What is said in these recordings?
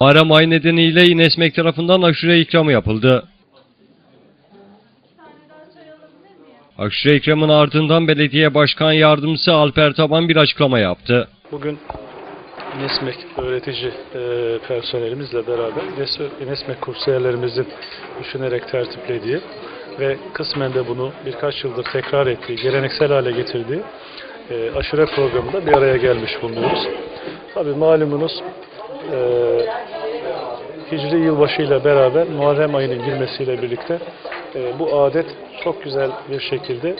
Muharrem ayı nedeniyle İnesmek tarafından aşure ikramı yapıldı. Aşure ikramın ardından belediye başkan yardımcısı Alper Taban bir açıklama yaptı. Bugün Nesmek öğretici e, personelimizle beraber Nes- Nesmek kursiyerlerimizin düşünerek tertiplediği ve kısmen de bunu birkaç yıldır tekrar ettiği, geleneksel hale getirdiği e, aşure programında bir araya gelmiş bulunuyoruz. Tabii malumunuz e, Hicri yılbaşıyla beraber Muharrem ayının girmesiyle birlikte e, bu adet çok güzel bir şekilde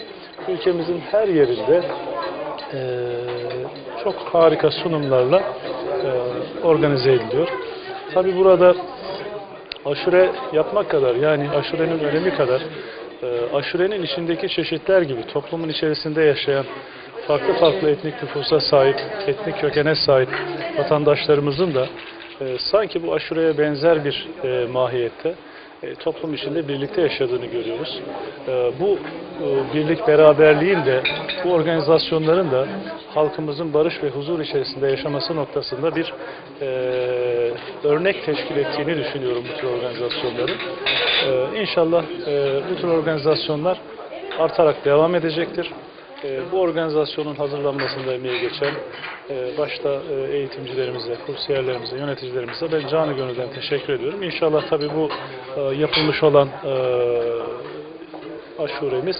ülkemizin her yerinde e, çok harika sunumlarla e, organize ediliyor. Tabi burada aşure yapmak kadar yani aşurenin önemi kadar e, aşurenin içindeki çeşitler gibi toplumun içerisinde yaşayan farklı farklı etnik nüfusa sahip, etnik kökene sahip vatandaşlarımızın da e, sanki bu aşureye benzer bir e, mahiyette e, toplum içinde birlikte yaşadığını görüyoruz. E, bu e, birlik beraberliğin de bu organizasyonların da halkımızın barış ve huzur içerisinde yaşaması noktasında bir e, örnek teşkil ettiğini düşünüyorum bu tür organizasyonların. E, inşallah e, bu tür organizasyonlar artarak devam edecektir. E, bu organizasyonun hazırlanmasında emeği geçen e, başta e, eğitimcilerimize, kursiyerlerimize, yöneticilerimize ben canı gönülden teşekkür ediyorum. İnşallah tabii bu e, yapılmış olan e, aşuremiz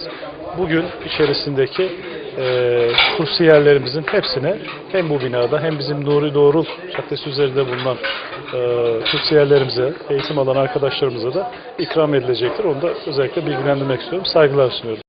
bugün içerisindeki e, kursiyerlerimizin hepsine hem bu binada hem bizim Nuri Doğrul Caddesi üzerinde bulunan kursiyerlerimize, eğitim alan arkadaşlarımıza da ikram edilecektir. Onu da özellikle bilgilendirmek istiyorum. Saygılar sunuyorum.